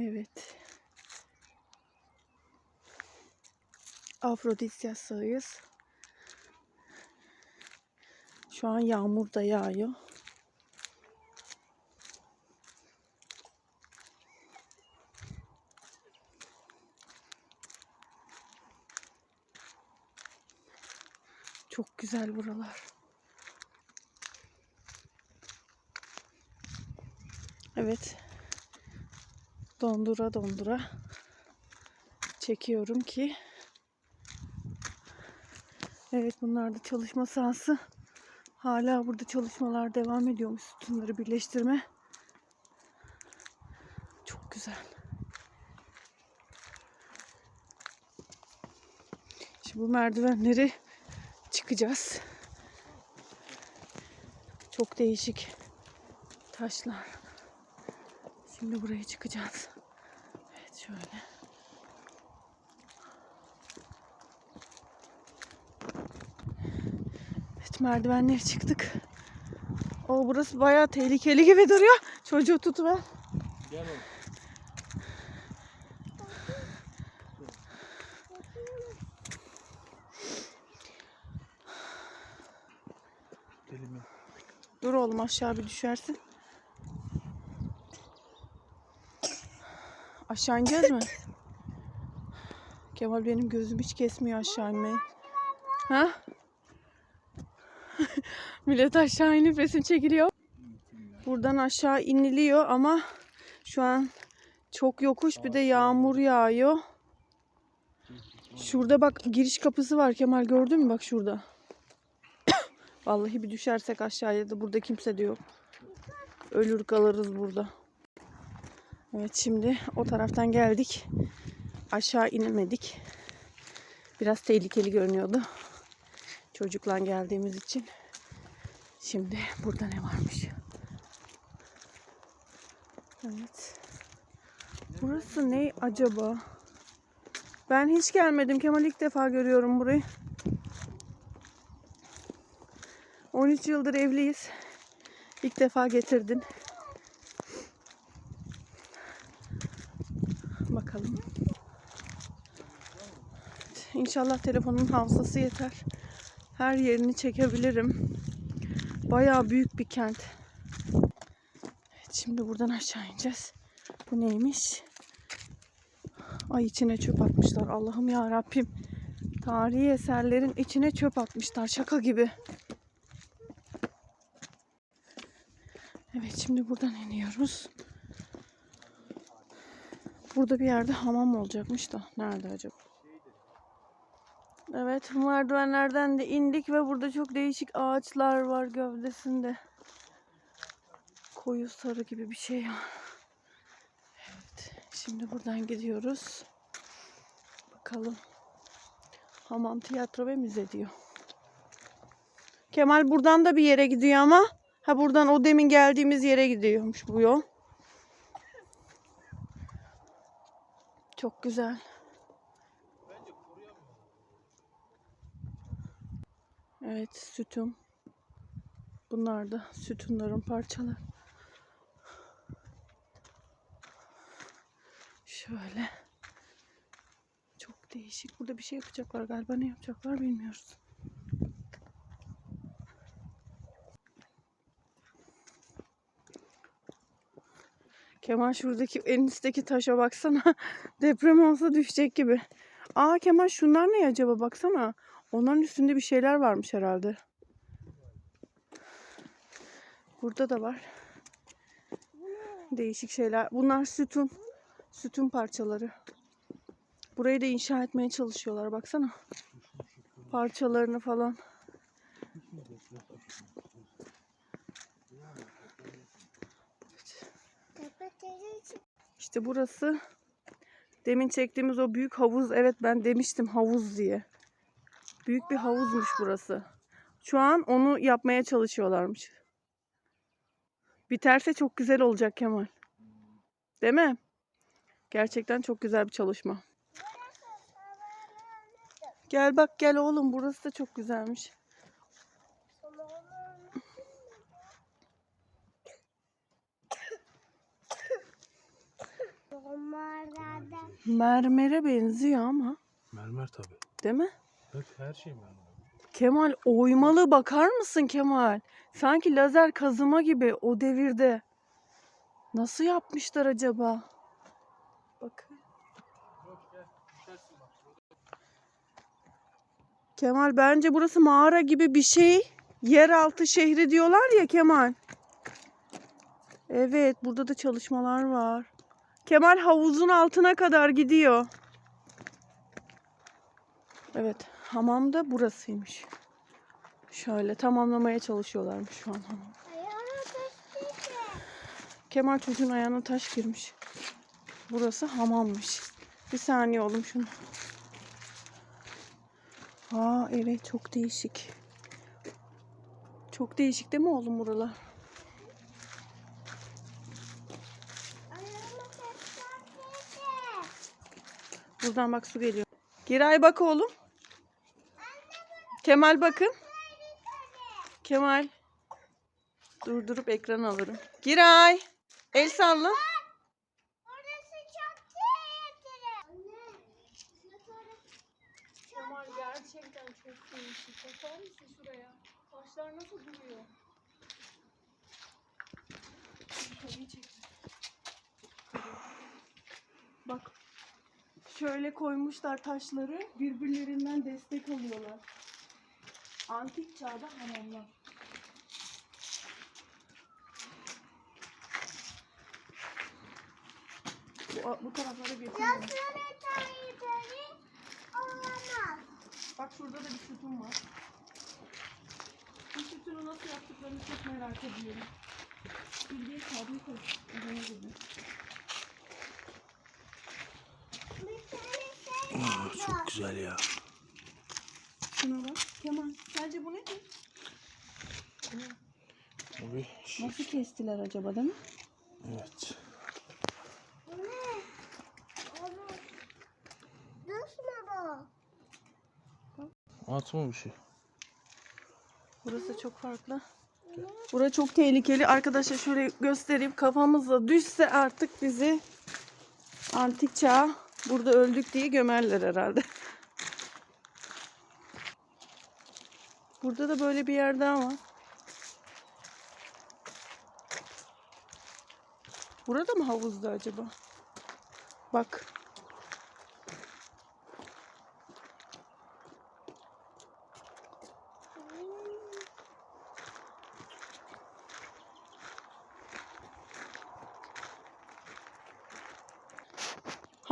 Evet. Afrodisyas'tayız. Şu an yağmur da yağıyor. Çok güzel buralar. Evet. Dondura dondura çekiyorum ki Evet bunlar da çalışma sahası. Hala burada çalışmalar devam ediyormuş sütunları birleştirme. Çok güzel. Şimdi bu merdivenleri çıkacağız. Çok değişik taşlar. Şimdi buraya çıkacağız. Evet şöyle. Evet merdivenleri çıktık. O burası bayağı tehlikeli gibi duruyor. Çocuğu tutuver. Gel oğlum. Dur oğlum aşağı bir düşersin. Aşağı ineceğiz mi? Kemal benim gözüm hiç kesmiyor aşağı inmeyi. Ha? Millet aşağı inip resim çekiliyor. Buradan aşağı iniliyor ama şu an çok yokuş bir de yağmur yağıyor. Şurada bak giriş kapısı var Kemal gördün mü bak şurada. Vallahi bir düşersek aşağıya da burada kimse de yok. Ölür kalırız burada. Evet şimdi o taraftan geldik. Aşağı inemedik. Biraz tehlikeli görünüyordu. Çocukla geldiğimiz için. Şimdi burada ne varmış? Evet. Burası ne acaba? Ben hiç gelmedim. Kemal ilk defa görüyorum burayı. 13 yıldır evliyiz. İlk defa getirdin. Bakalım. İnşallah telefonun hafızası yeter. Her yerini çekebilirim. Bayağı büyük bir kent. Evet, şimdi buradan aşağı ineceğiz. Bu neymiş? Ay içine çöp atmışlar. Allah'ım ya Rabbim. Tarihi eserlerin içine çöp atmışlar. Şaka gibi. Evet şimdi buradan iniyoruz. Burada bir yerde hamam olacakmış da. Nerede acaba? Evet merdivenlerden de indik ve burada çok değişik ağaçlar var gövdesinde. Koyu sarı gibi bir şey var. Evet şimdi buradan gidiyoruz. Bakalım. Hamam tiyatro ve müze diyor. Kemal buradan da bir yere gidiyor ama. Ha buradan o demin geldiğimiz yere gidiyormuş bu yol. Çok güzel. Evet sütun. Bunlar da sütunların parçaları. Şöyle. Çok değişik. Burada bir şey yapacaklar galiba. Ne yapacaklar bilmiyoruz. Kemal şuradaki en üstteki taşa baksana. Deprem olsa düşecek gibi. Aa Kemal şunlar ne acaba baksana. Onların üstünde bir şeyler varmış herhalde. Burada da var. Değişik şeyler. Bunlar sütun. Sütun parçaları. Burayı da inşa etmeye çalışıyorlar. Baksana. Parçalarını falan. İşte burası demin çektiğimiz o büyük havuz. Evet ben demiştim havuz diye. Büyük bir havuzmuş burası. Şu an onu yapmaya çalışıyorlarmış. Biterse çok güzel olacak Kemal. Değil mi? Gerçekten çok güzel bir çalışma. Gel bak gel oğlum burası da çok güzelmiş. Mermere benziyor ama. Mermer tabii. Değil mi? Bak her şey mermer. Kemal oymalı bakar mısın Kemal? Sanki lazer kazıma gibi o devirde. Nasıl yapmışlar acaba? Bakın. Kemal bence burası mağara gibi bir şey. Yeraltı şehri diyorlar ya Kemal. Evet burada da çalışmalar var. Kemal havuzun altına kadar gidiyor. Evet hamam da burasıymış. Şöyle tamamlamaya çalışıyorlarmış şu an hamam. Kemal çocuğun ayağına taş girmiş. Burası hamammış. Bir saniye oğlum şunu. Aa evet çok değişik. Çok değişik değil mi oğlum buralar? Ayağına taş Buradan bak su geliyor. Giray bak oğlum. Kemal bakın. Kemal. Durdurup ekran alırım. Giray. El salla. Gerçekten çok değişik. Bakar mısın şuraya? Taşlar nasıl duruyor? Şöyle koymuşlar taşları. Birbirlerinden destek alıyorlar. Antik çağda hamamlar. Bu, bu taraflara geçelim. Bak şurada da bir sütun var. Bu sütunu nasıl yaptıklarını çok merak ediyorum. Bildiğin fabrika ürünü gibi. Oldu. çok güzel ya. Şuna bak. Kemal sence bu? Bu bir şey. Nasıl kestiler acaba değil mi? Evet. Ne? Atma bir şey. Burası çok farklı. Burası çok tehlikeli. Arkadaşlar şöyle göstereyim. Kafamızla düşse artık bizi antik çağ burada öldük diye gömerler herhalde. Burada da böyle bir yer daha var. Burada mı havuzda acaba? Bak.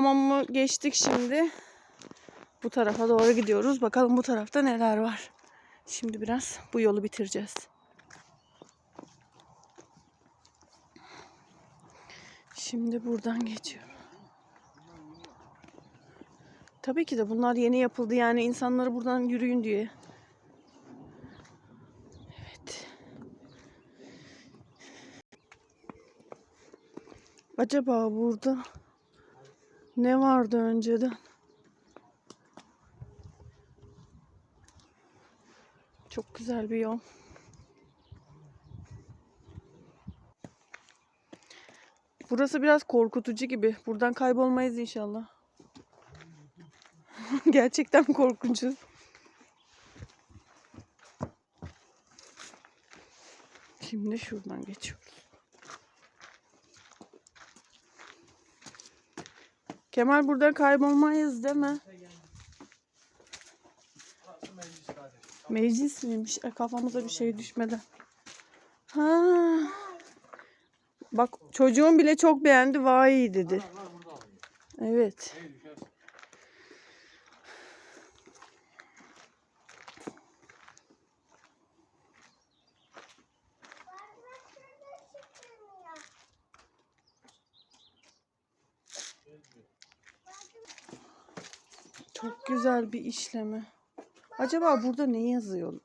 Hamamı geçtik şimdi. Bu tarafa doğru gidiyoruz. Bakalım bu tarafta neler var. Şimdi biraz bu yolu bitireceğiz. Şimdi buradan geçiyorum. Tabii ki de bunlar yeni yapıldı. Yani insanları buradan yürüyün diye. Evet. Acaba burada ne vardı önceden? Çok güzel bir yol. Burası biraz korkutucu gibi. Buradan kaybolmayız inşallah. Gerçekten korkunçuz. Şimdi şuradan geçiyoruz. Kemal buradan kaybolmayız değil mi? Meclis miymiş? E, kafamıza bir şey düşmeden. Ha. Bak çocuğum bile çok beğendi. Vay dedi. Evet. Çok güzel bir işleme. Acaba burada ne yazıyor?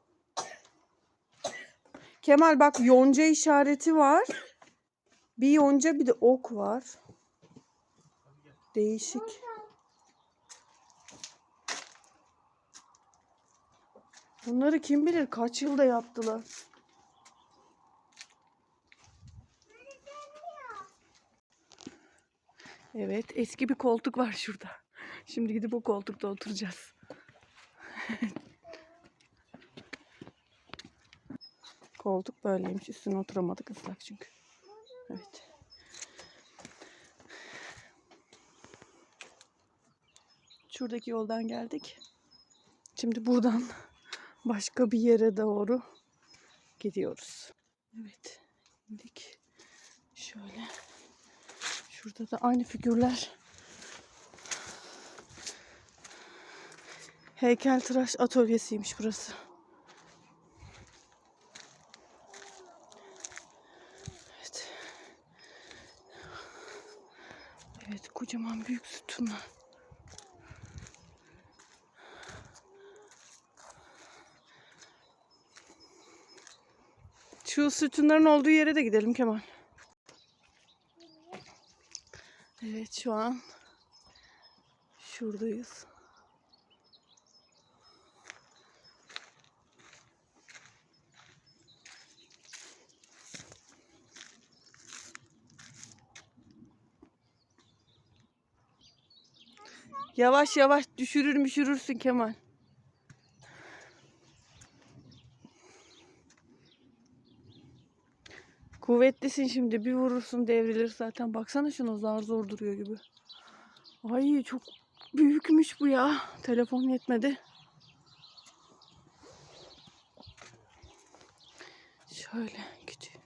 Kemal bak yonca işareti var. Bir yonca bir de ok var. Değişik. Bunları kim bilir kaç yılda yaptılar. Evet eski bir koltuk var şurada. Şimdi gidip o koltukta oturacağız. Koltuk böyleymiş. Üstüne oturamadık ıslak çünkü. Evet. Şuradaki yoldan geldik. Şimdi buradan başka bir yere doğru gidiyoruz. Evet. indik. Şöyle. Şurada da aynı figürler. Heykeltıraş atölyesiymiş burası. Evet. Evet, kocaman büyük sütunlar. Şu sütunların olduğu yere de gidelim Kemal. Evet şu an şuradayız. Yavaş yavaş düşürür müşürürsün Kemal. Kuvvetlisin şimdi bir vurursun devrilir zaten. Baksana şuna zar zor duruyor gibi. Ay çok büyükmüş bu ya. Telefon yetmedi. Şöyle küçük.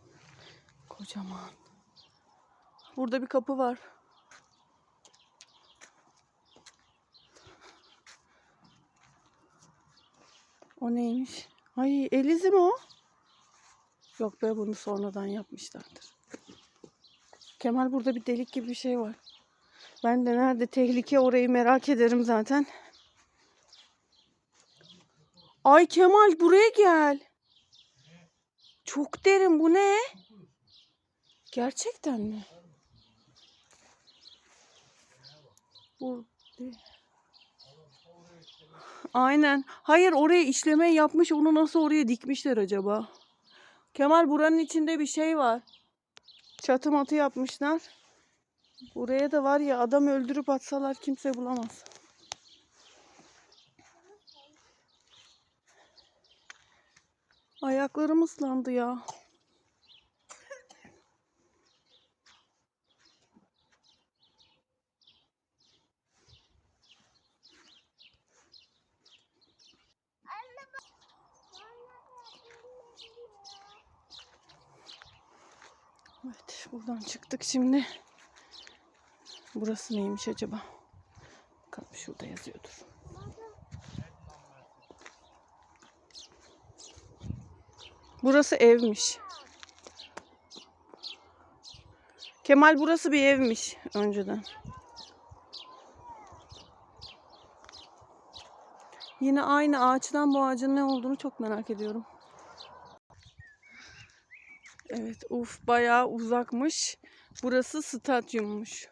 Kocaman. Burada bir kapı var. O neymiş? Ay Elizi mi o? Yok be bunu sonradan yapmışlardır. Kemal burada bir delik gibi bir şey var. Ben de nerede tehlike orayı merak ederim zaten. Ay Kemal buraya gel. Çok derin bu ne? Gerçekten mi? Bu Aynen. Hayır oraya işleme yapmış onu nasıl oraya dikmişler acaba? Kemal buranın içinde bir şey var. Çatı matı yapmışlar. Buraya da var ya adam öldürüp atsalar kimse bulamaz. Ayaklarım ıslandı ya. Evet buradan çıktık şimdi. Burası neymiş acaba? Bakalım şurada yazıyordur. Burası evmiş. Kemal burası bir evmiş önceden. Yine aynı ağaçtan bu ağacın ne olduğunu çok merak ediyorum. Evet, uf bayağı uzakmış. Burası stadyummuş.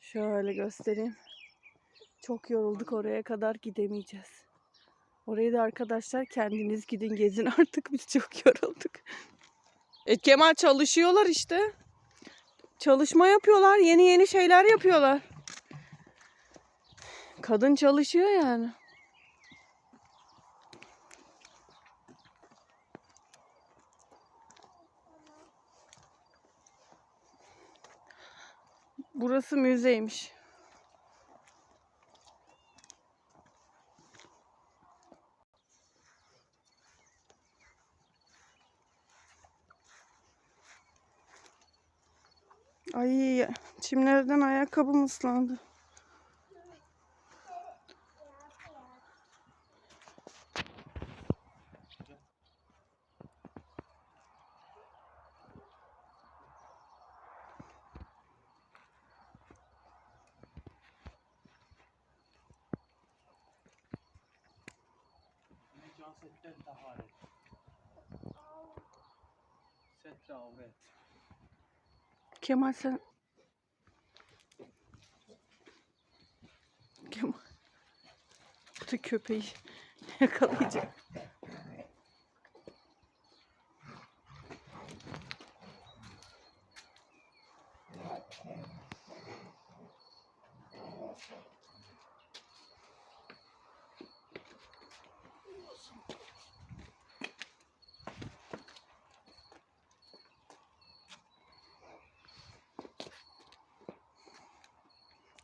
Şöyle göstereyim. Çok yorulduk oraya kadar gidemeyeceğiz. Orayı da arkadaşlar kendiniz gidin gezin artık biz çok yorulduk. E Kemal çalışıyorlar işte. Çalışma yapıyorlar. Yeni yeni şeyler yapıyorlar. Kadın çalışıyor yani. Burası müzeymiş. Ay çimlerden ayakkabım ıslandı. Avret. Kemal sen... Kemal... Bu da köpeği yakalayacak.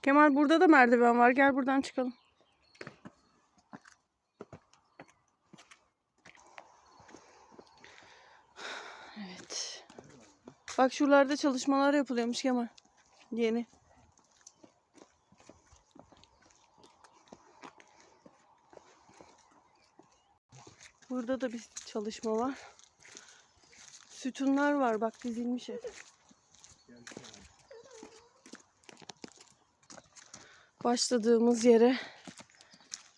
Kemal burada da merdiven var. Gel buradan çıkalım. Evet. Bak şuralarda çalışmalar yapılıyormuş Kemal. Yeni. Burada da bir çalışma var. Sütunlar var bak dizilmiş hep. Başladığımız yere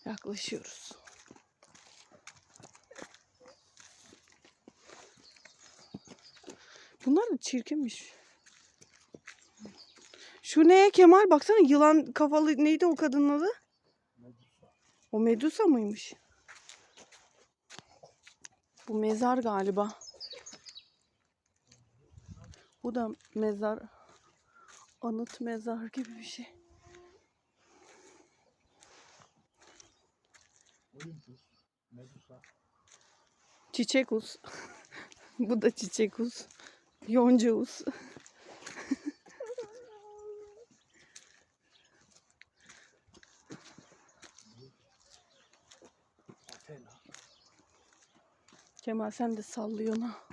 yaklaşıyoruz. Bunlar da çirkinmiş. Şu ne Kemal? Baksana yılan kafalı neydi o kadının adı? O Medusa mıymış? Bu mezar galiba. Bu da mezar. Anıt mezar gibi bir şey. Olympus, Medusa. Çiçekus. Bu da çiçekus. Yoncaus. Athena. Kemal sen de sallıyorsun ha.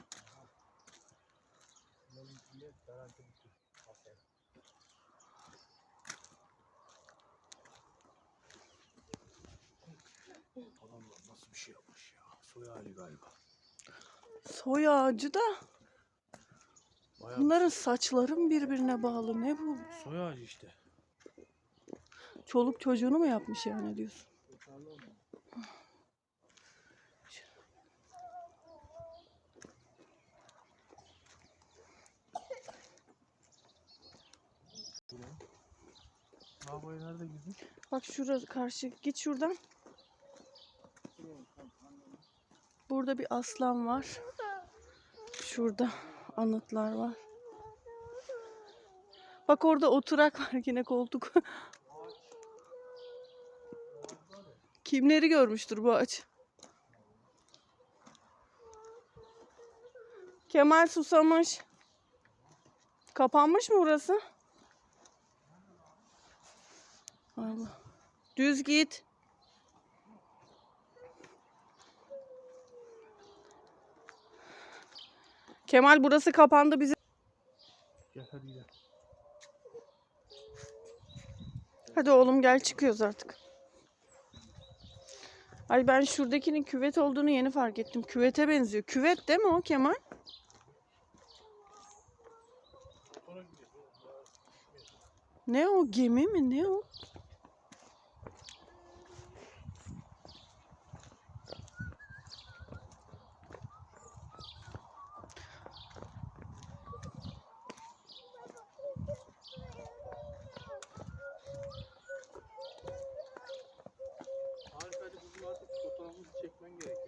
Olimpiyat garanti bitti. Athena. Adamlar nasıl bir şey yapmış ya. Soy hali galiba. Soy ağacı da Bayağı bunların saçları mı birbirine bağlı ne bu? soy ağacı işte. Çoluk çocuğunu mu yapmış yani diyorsun? Lavaboya nerede girdin? Bak şurası karşı git şuradan. Burada bir aslan var. Şurada anıtlar var. Bak orada oturak var yine koltuk. Kimleri görmüştür bu ağaç? Kemal susamış. Kapanmış mı burası? Allah. Düz git. Kemal burası kapandı bizi. Gel hadi gel. Hadi oğlum gel çıkıyoruz artık. Ay ben şuradakinin küvet olduğunu yeni fark ettim. Küvete benziyor. Küvet değil mi o Kemal? Ne o gemi mi ne o? çekmen gerekiyor.